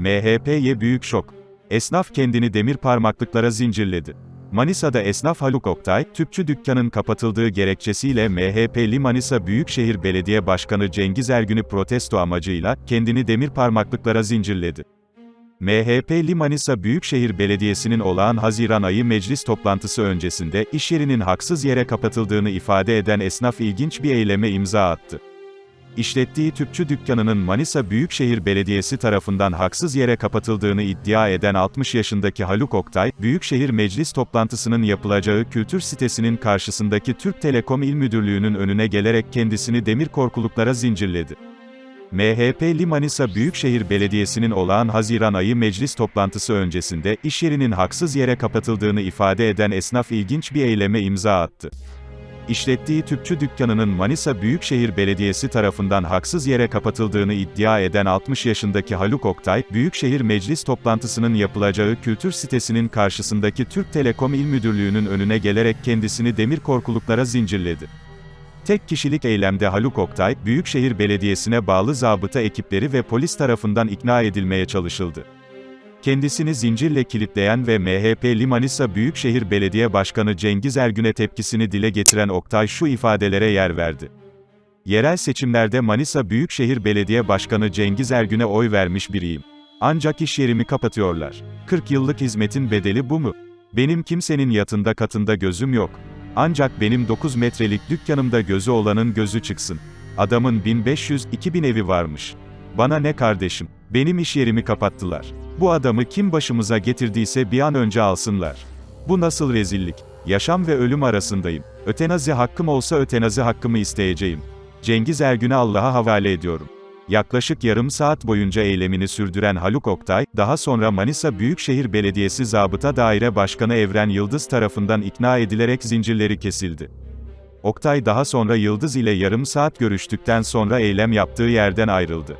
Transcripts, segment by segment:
MHP'ye büyük şok. Esnaf kendini demir parmaklıklara zincirledi. Manisa'da esnaf Haluk Oktay, tüpçü dükkanın kapatıldığı gerekçesiyle MHP'li Manisa Büyükşehir Belediye Başkanı Cengiz Ergün'ü protesto amacıyla, kendini demir parmaklıklara zincirledi. MHP'li Manisa Büyükşehir Belediyesi'nin olağan Haziran ayı meclis toplantısı öncesinde, iş yerinin haksız yere kapatıldığını ifade eden esnaf ilginç bir eyleme imza attı. İşlettiği tüpçü dükkanının Manisa Büyükşehir Belediyesi tarafından haksız yere kapatıldığını iddia eden 60 yaşındaki Haluk Oktay, Büyükşehir Meclis toplantısının yapılacağı kültür sitesinin karşısındaki Türk Telekom İl Müdürlüğü'nün önüne gelerek kendisini demir korkuluklara zincirledi. MHP'li Manisa Büyükşehir Belediyesi'nin olağan Haziran ayı meclis toplantısı öncesinde, iş yerinin haksız yere kapatıldığını ifade eden esnaf ilginç bir eyleme imza attı. İşlettiği tüpçü dükkanının Manisa Büyükşehir Belediyesi tarafından haksız yere kapatıldığını iddia eden 60 yaşındaki Haluk Oktay, Büyükşehir Meclis toplantısının yapılacağı kültür sitesinin karşısındaki Türk Telekom İl Müdürlüğü'nün önüne gelerek kendisini demir korkuluklara zincirledi. Tek kişilik eylemde Haluk Oktay, Büyükşehir Belediyesi'ne bağlı zabıta ekipleri ve polis tarafından ikna edilmeye çalışıldı. Kendisini zincirle kilitleyen ve MHP'li Manisa Büyükşehir Belediye Başkanı Cengiz Ergün'e tepkisini dile getiren Oktay şu ifadelere yer verdi. Yerel seçimlerde Manisa Büyükşehir Belediye Başkanı Cengiz Ergün'e oy vermiş biriyim. Ancak iş yerimi kapatıyorlar. 40 yıllık hizmetin bedeli bu mu? Benim kimsenin yatında katında gözüm yok. Ancak benim 9 metrelik dükkanımda gözü olanın gözü çıksın. Adamın 1500-2000 evi varmış. Bana ne kardeşim? Benim iş yerimi kapattılar. Bu adamı kim başımıza getirdiyse bir an önce alsınlar. Bu nasıl rezillik? Yaşam ve ölüm arasındayım. Ötenazi hakkım olsa ötenazi hakkımı isteyeceğim. Cengiz Ergün'ü Allah'a havale ediyorum. Yaklaşık yarım saat boyunca eylemini sürdüren Haluk Oktay, daha sonra Manisa Büyükşehir Belediyesi Zabıta Daire Başkanı Evren Yıldız tarafından ikna edilerek zincirleri kesildi. Oktay daha sonra Yıldız ile yarım saat görüştükten sonra eylem yaptığı yerden ayrıldı.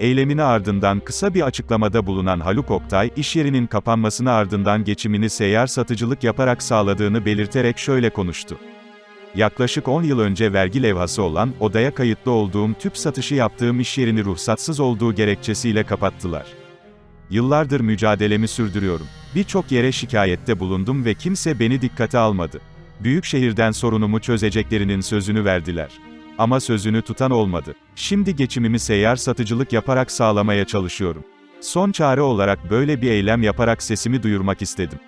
Eylemini ardından kısa bir açıklamada bulunan Haluk Oktay, iş yerinin kapanmasını ardından geçimini seyyar satıcılık yaparak sağladığını belirterek şöyle konuştu. Yaklaşık 10 yıl önce vergi levhası olan, odaya kayıtlı olduğum tüp satışı yaptığım iş yerini ruhsatsız olduğu gerekçesiyle kapattılar. Yıllardır mücadelemi sürdürüyorum. Birçok yere şikayette bulundum ve kimse beni dikkate almadı. Büyükşehirden sorunumu çözeceklerinin sözünü verdiler. Ama sözünü tutan olmadı. Şimdi geçimimi seyyar satıcılık yaparak sağlamaya çalışıyorum. Son çare olarak böyle bir eylem yaparak sesimi duyurmak istedim.